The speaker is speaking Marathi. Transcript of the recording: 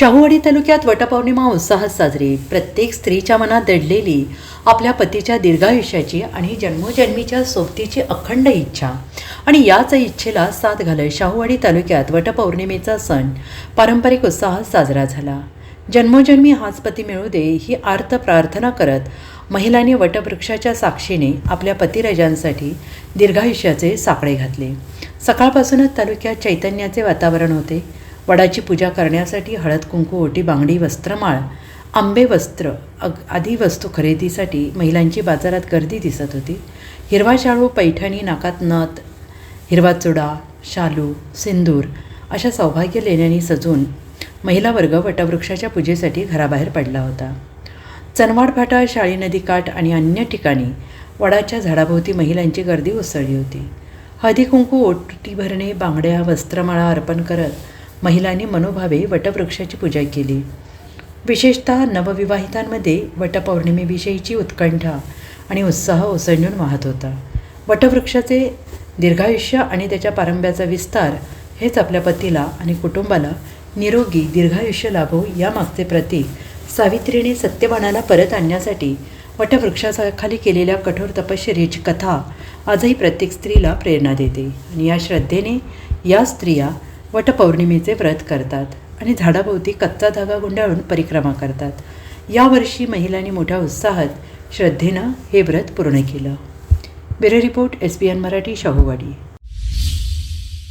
शाहूवाडी तालुक्यात वटपौर्णिमा उत्साहात साजरी. प्रत्येक स्त्रीच्या मनात दडलेली आपल्या पतीच्या दीर्घायुष्याची आणि जन्मोजन्मीच्या सोबतीची अखंड इच्छा. आणि याच इच्छेला साथ घालत शाहूवाडी तालुक्यात वटपौर्णिमेचा सण पारंपरिक उत्साहात साजरा झाला. जन्मोजन्मी हाच पती मिळू दे ही आर्त प्रार्थना करत महिलांनी वटवृक्षाच्या साक्षीने आपल्या पतिरजांसाठी दीर्घायुष्याचे साकडे घातले. सकाळपासूनच तालुक्यात चैतन्याचे वातावरण होते. वडाची पूजा करण्यासाठी हळद कुंकू ओटी बांगडी वस्त्रमाळ आंबे वस्त्र अग आदी वस्तू खरेदीसाठी महिलांची बाजारात गर्दी दिसत होती. हिरवा शाळू पैठणी नाकात नथ हिरवा चुडा शालू सिंदूर अशा सौभाग्य लेण्याने सजून महिला वर्ग वटवृक्षाच्या पूजेसाठी घराबाहेर पडला होता. चनवाड फाटा शाळी नदी काठ आणि अन्य ठिकाणी वडाच्या झाडाभोवती महिलांची गर्दी उसळली होती. हळदी कुंकू ओटी भरणे बांगड्या वस्त्रमाळा अर्पण करत महिलांनी मनोभावे वटवृक्षाची पूजा केली. विशेषतः नवविवाहितांमध्ये वटपौर्णिमेविषयीची उत्कंठा आणि उत्साह ओसंडून वाहत होता. वटवृक्षाचे दीर्घायुष्य आणि त्याच्या पारंब्याचा विस्तार हेच आपल्या पतीला आणि कुटुंबाला निरोगी दीर्घायुष्य लाभो यामागचे प्रतीक सावित्रीने सत्यवानाला परत आणण्यासाठी वटवृक्षाखाली केलेल्या कठोर तपश्चर्याची कथा आजही प्रत्येक स्त्रीला प्रेरणा देते. आणि या श्रद्धेने या स्त्रिया वटपौर्णिमेचे व्रत करतात आणि झाडाभोवती कच्चा धागा गुंडाळून परिक्रमा करतात. यावर्षी महिलांनी मोठ्या उत्साहात श्रद्धेनं हे व्रत पूर्ण केलं. Bureau report S B N Marathi Shahuwadi.